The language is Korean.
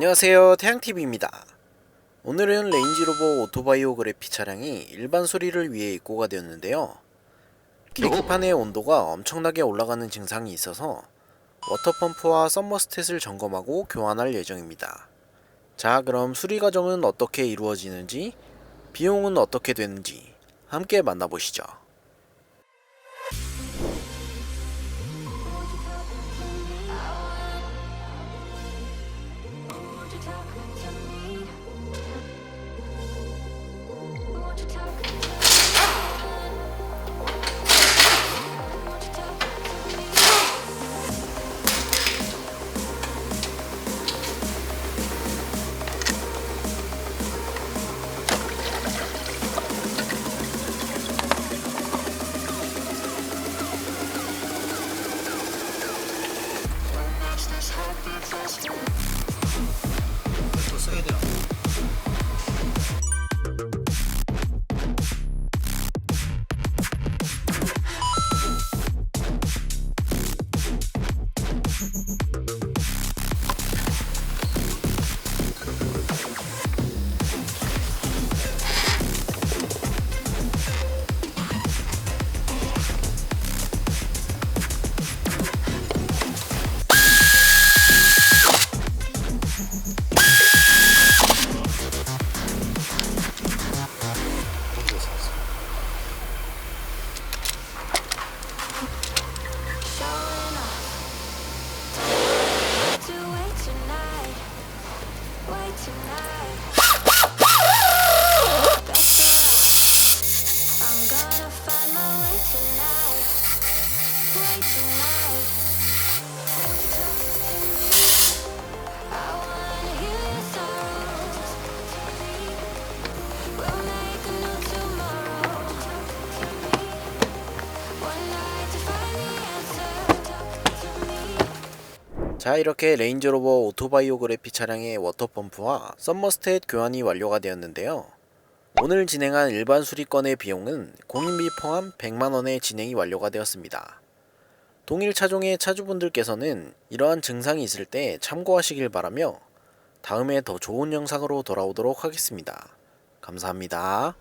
안녕하세요 태양TV입니다. 오늘은 레인지로버 오토바이오그래피 차량이 일반 수리를 위해 입고가 되었는데요. 계기판의 온도가 엄청나게 올라가는 증상이 있어서 워터펌프와 썸머스탯을 점검하고 교환할 예정입니다. 자 그럼 수리 과정은 어떻게 이루어지는지 비용은 어떻게 되는지 함께 만나보시죠. Won't Tonight, tonight. 자 이렇게 레인저로버 오토바이오그래피 차량의 워터펌프와 썸머스탯 교환이 완료가 되었는데요. 오늘 진행한 일반 수리건의 비용은 공인비 포함 100만원에 진행이 완료가 되었습니다. 동일 차종의 차주분들께서는 이러한 증상이 있을 때 참고하시길 바라며 다음에 더 좋은 영상으로 돌아오도록 하겠습니다. 감사합니다.